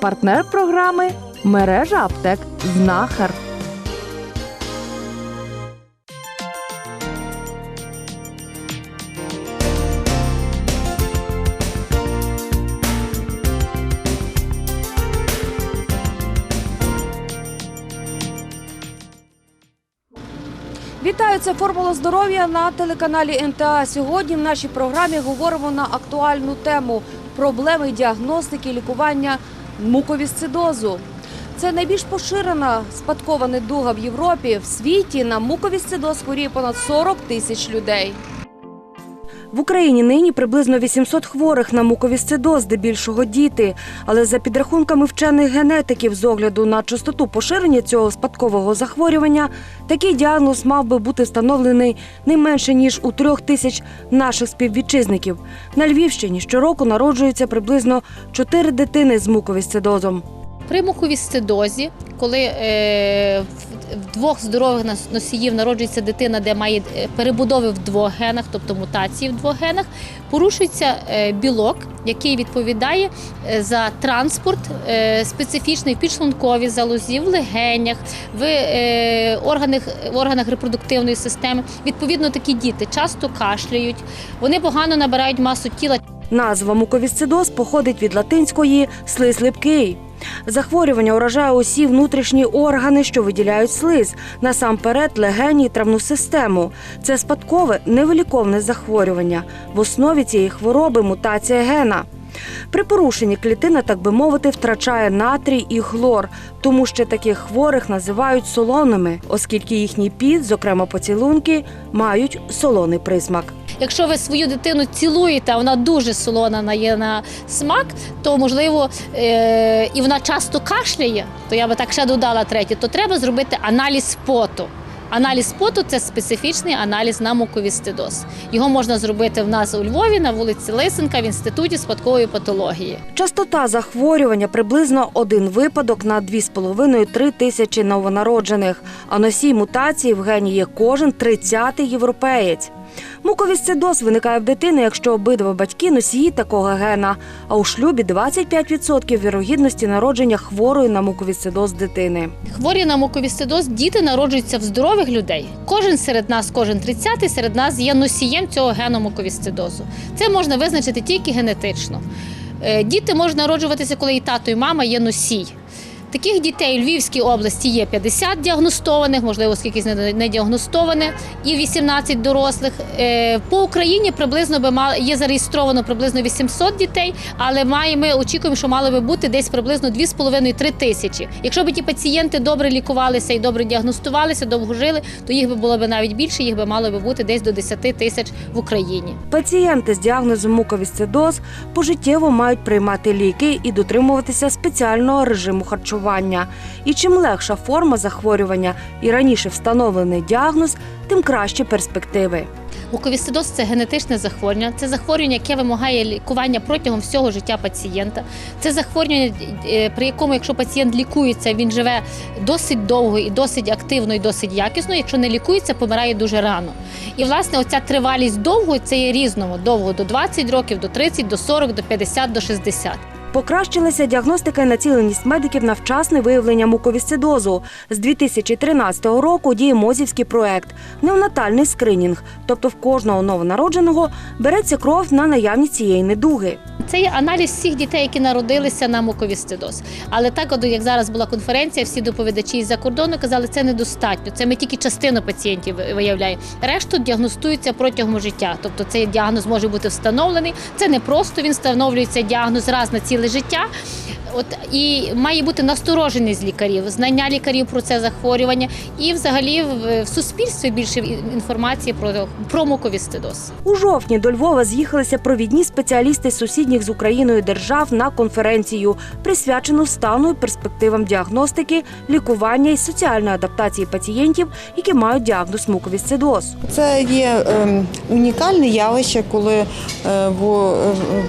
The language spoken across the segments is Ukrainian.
Партнер програми мережа аптек Знахар. Вітаю, це формула здоров'я на телеканалі НТА. Сьогодні в нашій програмі говоримо на актуальну тему проблеми діагностики лікування муковісцидозу. Це найбільш поширена спадкова недуга в Європі. В світі на муковісцидоз хворіє понад 40 тисяч людей. В Україні нині приблизно 800 хворих на муковісцидоз, здебільшого діти. Але за підрахунками вчених генетиків, з огляду на частоту поширення цього спадкового захворювання, такий діагноз мав би бути встановлений не менше ніж у трьох тисяч наших співвітчизників. На Львівщині щороку народжується приблизно 4 дитини з муковісцидозом. При муковісцидозі, коли е, в- двох здорових носіїв народжується дитина, де має е, перебудови в двох генах, тобто мутації в двох генах, порушується е, білок, який відповідає за транспорт специфічний в підшлунковій залозі, в легенях, в органах, в органах репродуктивної системи. Відповідно, такі діти часто кашляють, вони погано набирають масу тіла. Назва муковісцидоз походить від латинської слиз липкий. Захворювання уражає усі внутрішні органи, що виділяють слиз, насамперед легені і травну систему. Це спадкове невиліковне захворювання. В основі цієї хвороби мутація гена. При порушенні клітина, так би мовити, втрачає натрій і хлор, тому що таких хворих називають солоними, оскільки їхній під, зокрема поцілунки, мають солоний присмак. Якщо ви свою дитину цілуєте, а вона дуже солона на- є на смак, то можливо е- і вона часто кашляє, то я би так ще додала третє, то треба зробити аналіз поту. Аналіз поту це специфічний аналіз на муковісцидоз. Його можна зробити в нас у Львові на вулиці Лисенка в інституті спадкової патології. Частота захворювання приблизно один випадок на 2,5-3 тисячі новонароджених, а носій мутації в гені є кожен 30-й європеєць. Муковісцидоз виникає в дитини, якщо обидва батьки носії такого гена, а у шлюбі 25% вірогідності народження хворої на муковісцидоз дитини. Хворі на муковісцидоз діти народжуються в здорових людей. Кожен серед нас, кожен 30-й серед нас є носієм цього гену муковісцидозу. Це можна визначити тільки генетично. Е, Діти можуть народжуватися, коли і тато, і мама є носій. Таких дітей у Львівській області є 50 діагностованих, можливо, скількись не не діагностоване, і 18 дорослих. Е, По Україні приблизно би мало є зареєстровано приблизно 800 дітей, але ми очікуємо, що мало би бути десь приблизно 2,5-3 тисячі. Якщо б ті пацієнти добре лікувалися і добре діагностувалися, довго жили, то їх би було б навіть більше, їх би мало би бути десь до 10 тисяч в Україні. Пацієнти з діагнозом муковісцидоз пожиттєво мають приймати ліки і дотримуватися спеціального режиму харчування. І чим легша форма захворювання і раніше встановлений діагноз, тим кращі перспективи. Муковісцидоз – це генетичне захворювання. Це захворювання, яке вимагає лікування протягом всього життя пацієнта. Це захворювання, е, при якому, якщо пацієнт лікується, він живе досить довго і досить активно і досить якісно. Якщо не лікується, помирає дуже рано. І власне оця тривалість довго це є різному. Довго до 20 років, до 30, до 40, до 50, до 60. Покращилася діагностика і націленість медиків на вчасне виявлення муковісцидозу. З 2013 року діє мозівський проект неонатальний скринінг, тобто в кожного новонародженого береться кров на наявність цієї недуги. Це є аналіз всіх дітей, які народилися на муковісцидоз. Але так, от, як зараз була конференція, всі доповідачі із-за кордону казали, це недостатньо. Це ми тільки частину пацієнтів виявляємо. Решту діагностуються протягом життя. Тобто цей діагноз може бути встановлений. Це не просто він встановлюється діагноз раз на ціле життя. От і має бути настороженість лікарів, знання лікарів про це захворювання, і взагалі в, в суспільстві більше інформації про, про муковісцидоз. У жовтні до Львова з'їхалися провідні спеціалісти з сусідніх з Україною держав на конференцію, присвячену стану і перспективам діагностики, лікування і соціальної адаптації пацієнтів, які мають діагноз муковісцидоз. Це є ем, унікальне явище, коли е, в,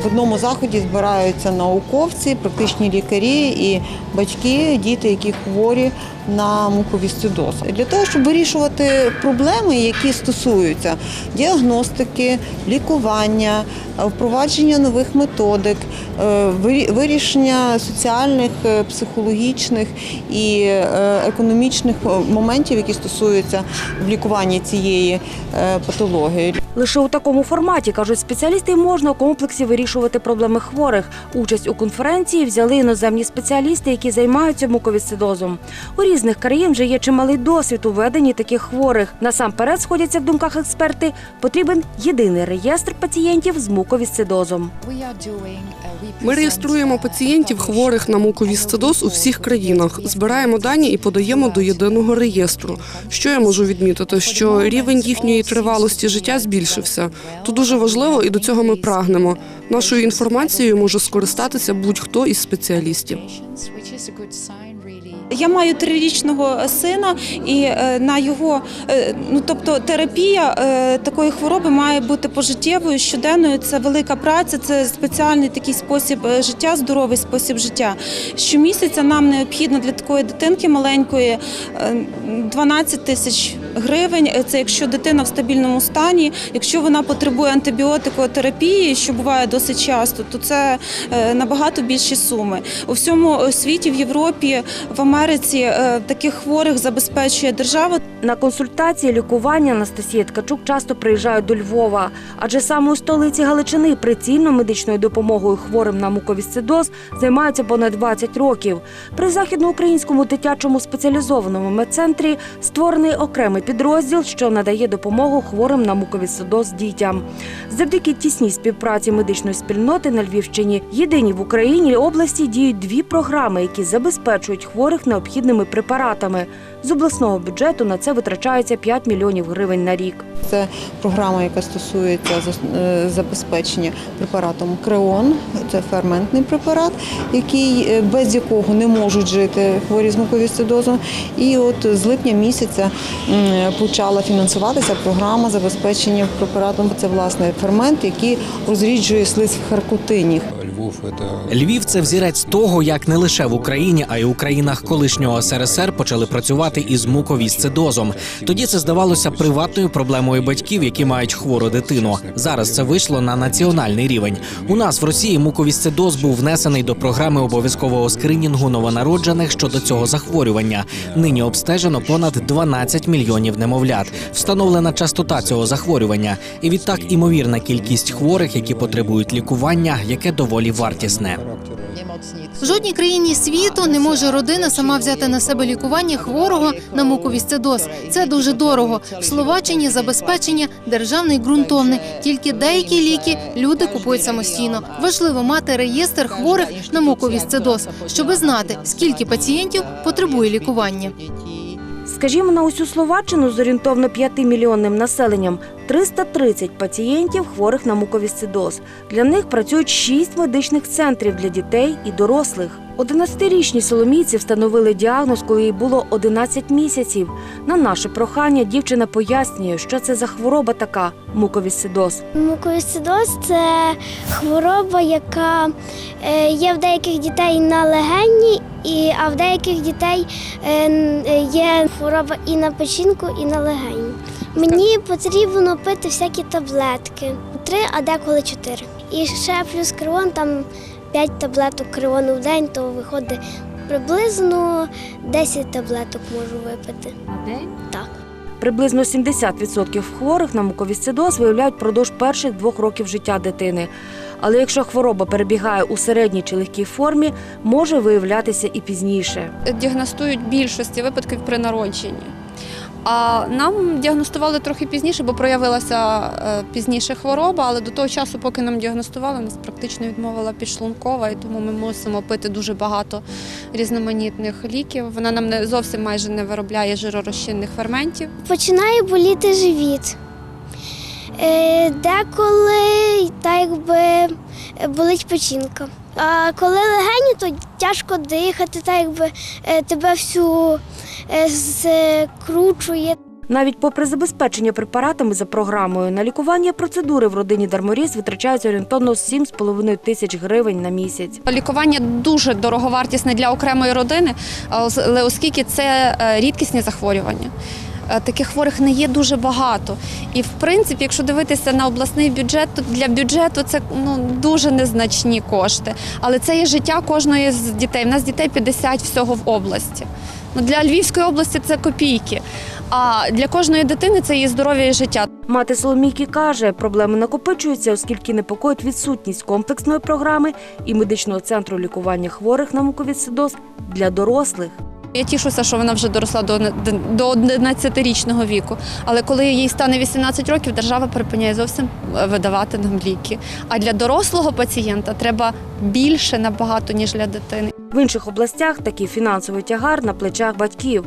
в одному заході збираються науковці, практичні лікарі і батьки, діти, які хворі на муковісцидоз. Для того, щоб вирішувати проблеми, які стосуються діагностики, лікування, е, впровадження нових методик, е, вирішення соціальних, е, психологічних і економічних моментів, які стосуються в лікуванні цієї патології. Лише у такому форматі, кажуть спеціалісти, можна у комплексі вирішувати проблеми хворих. Участь у конференції взяли іноземні спеціалісти, які займаються муковісцидозом. Різних країн вже є чималий досвід у веденні таких хворих. Насамперед сходяться в думках експерти, потрібен єдиний реєстр пацієнтів з муковісцидозом. Ми реєструємо пацієнтів хворих на муковісцидоз у всіх країнах, збираємо дані і подаємо до єдиного реєстру. Що я можу відмітити? Що рівень їхньої тривалості життя збільшився. То дуже важливо, і до цього ми прагнемо. Нашою інформацією може скористатися будь-хто із спеціалістів. Я маю трирічного сина, і е, на його е, ну тобто терапія е, такої хвороби має бути пожиттєвою, щоденною. Це велика праця, це спеціальний такий спосіб життя, здоровий спосіб життя. Щомісяця нам необхідно для такої дитинки маленької е, 12 тисяч гривень. Це якщо дитина в стабільному стані, якщо вона потребує антибіотикотерапії, що буває досить часто, то це е, набагато більші суми. У всьому е, світі, в Європі, в Америці е, таких хворих забезпечує держава. На консультації лікування Анастасія Ткачук часто приїжджає до Львова, адже саме у столиці Галичини прицільно медичною допомогою хворим на муковісцидоз займаються понад 20 років. При західноукраїнському дитячому спеціалізованому медцентрі створений окремий підрозділ, що надає допомогу хворим на муковісцидоз дітям. Завдяки тісній співпраці медичної спільноти на Львівщині єдині в Україні області діють дві програми, які забезпечують хворих необхідними препаратами. З обласного бюджету на це витрачається 5 мільйонів гривень на рік. Це програма, яка стосується е, забезпечення препаратом Креон. Це ферментний препарат, який е, без якого не можуть жити хворі з муковісцидозом. І от з липня місяця почала фінансуватися програма забезпечення препаратом. Це власне фермент, який розріджує слиз в харкотині. Львов это Львів це взірець того, як не лише в Україні, а й у країнах колишнього СРСР почали працювати із муковісцидозом. Тоді це здавалося приватною проблемою батьків, які мають хвору дитину. Зараз це вийшло на національний рівень. У нас в Росії муковісцидоз був внесений до програми обов'язкового скринінгу новонароджених щодо цього захворювання. Нині обстежено понад 12 мільйонів немовлят. Встановлена частота цього захворювання, і відтак імовірна кількість хворих, які потребують лікування, яке доволі вартісне. В жодній країні світу не може родина сама взяти на себе лікування хворого на муковісцидоз. Це дуже дорого. В Словаччині забезпечення державне і ґрунтовне. Тільки деякі ліки люди купують самостійно. Важливо мати реєстр хворих на муковісцидоз, щоби знати, скільки пацієнтів потребує лікування. Скажімо, на усю Словаччину з орієнтовно 5-мільйонним населенням 330 пацієнтів хворих на муковісцидоз. Для них працюють 6 медичних центрів для дітей і дорослих. 11-річній Соломійці встановили діагноз, коли їй було 11 місяців. На наше прохання дівчина пояснює, що це за хвороба така муковісцидоз. Муковісцидоз – це хвороба, яка е, є в деяких дітей на легені, а в деяких дітей е, е, є хвороба і на печінку, і на легені. Мені потрібно пити всякі таблетки. Три, а деколи чотири. І ще плюс кривон, там 5 таблеток кривону в день, то виходить приблизно 10 таблеток можу випити. Так. Приблизно 70% хворих на муковісцидоз виявляють впродовж перших двох років життя дитини. Але якщо хвороба перебігає у середній чи легкій формі, може виявлятися і пізніше. діагностують більшості випадків при народженні. А нам діагностували трохи пізніше, бо проявилася е, пізніше хвороба, але до того часу, поки нам діагностували, нас практично відмовила підшлункова, і тому ми мусимо пити дуже багато різноманітних ліків. Вона нам не зовсім майже не виробляє жиророзчинних ферментів. Починає боліти живіт. Е, Деколи так якби е, болить печінка. А коли легені, то тяжко дихати, так якби е, тебе всю е, скручує. Навіть попри забезпечення препаратами за програмою, на лікування процедури в родині Дарморіз витрачається орієнтовно 7,5 тисяч гривень на місяць. Лікування дуже дороговартісне для окремої родини, але оскільки це е, рідкісні захворювання. Е, Таких хворих не є дуже багато. І в принципі, якщо дивитися на обласний бюджет, то для бюджету це ну дуже незначні кошти. Але це є життя кожної з дітей. У нас дітей 50 всього в області. Ну для Львівської області це копійки. А для кожної дитини це її здоров'я і життя. Мати Соломійки каже, проблеми накопичуються, оскільки непокоїть відсутність комплексної програми і медичного центру лікування хворих на муковісцидоз для дорослих. Я тішуся, що вона вже доросла до до 11-річного віку. Але коли їй стане 18 років, держава припиняє зовсім е, видавати нам ліки. А для дорослого пацієнта треба більше набагато ніж для дитини. В інших областях такий фінансовий тягар на плечах батьків.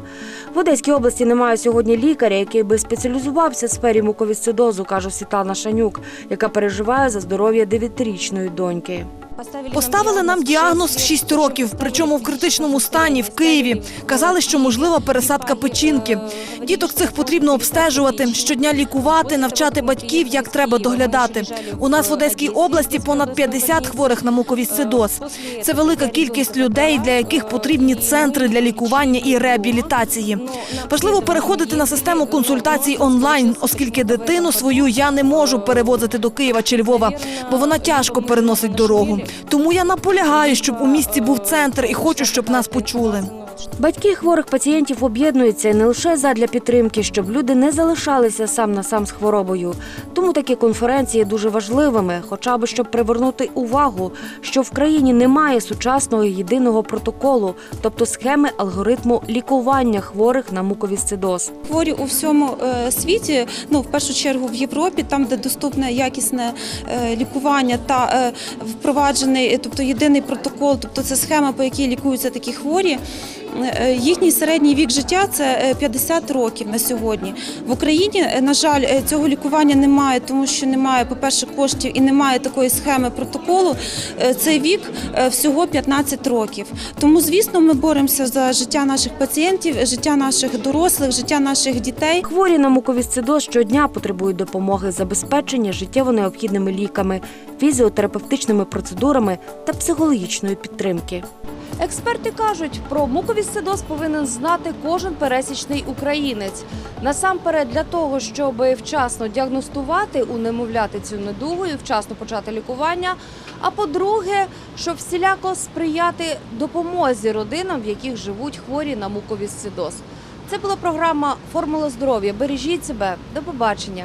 В Одеській області немає сьогодні лікаря, який би спеціалізувався в сфері муковісцидозу, каже Світлана Шанюк, яка переживає за здоров'я дев'ятирічної доньки. Поставили нам діагноз в 6 років, причому в критичному стані в Києві. Казали, що можлива пересадка печінки. Діток цих потрібно обстежувати, щодня лікувати, навчати батьків, як треба доглядати. У нас в Одеській області понад 50 хворих на муковісцидоз. Це велика кількість людей, для яких потрібні центри для лікування і реабілітації. Важливо переходити на систему консультацій онлайн, оскільки дитину свою я не можу перевозити до Києва чи Львова, бо вона тяжко переносить дорогу. Тому я наполягаю, щоб у місті був центр і хочу, щоб нас почули. Батьки хворих пацієнтів об'єднуються не лише задля підтримки, щоб люди не залишалися сам на сам з хворобою. Тому такі конференції дуже важливими, хоча б щоб привернути увагу, що в країні немає сучасного єдиного протоколу, тобто схеми алгоритму лікування хворих на муковісцидоз. Хворі у всьому е, світі, ну в першу чергу в Європі, там де доступне якісне е, лікування та е, впроваджений, тобто єдиний протокол, тобто це схема, по якій лікуються такі хворі. Е, Їхній середній вік життя це е, 50 років на сьогодні. В Україні, е, на жаль, е, цього лікування немає, тому що немає, по-перше, коштів і немає такої схеми протоколу. Е, Цей вік е, всього 15 років. Тому, звісно, ми боремося за життя наших пацієнтів, життя наших дорослих, життя наших дітей. Хворі на муковісцидоз щодня потребують допомоги забезпечення життєво необхідними ліками, фізіотерапевтичними процедурами та психологічної підтримки. Експерти кажуть, про муковісцидоз повинен знати кожен пересічний українець. Насамперед для того, щоб вчасно діагностувати у немовляти цю недугу і вчасно почати лікування. А по-друге, щоб всіляко сприяти допомозі родинам, в яких живуть хворі на муковісцидоз. Це була програма Формула здоров'я. Бережіть себе. До побачення.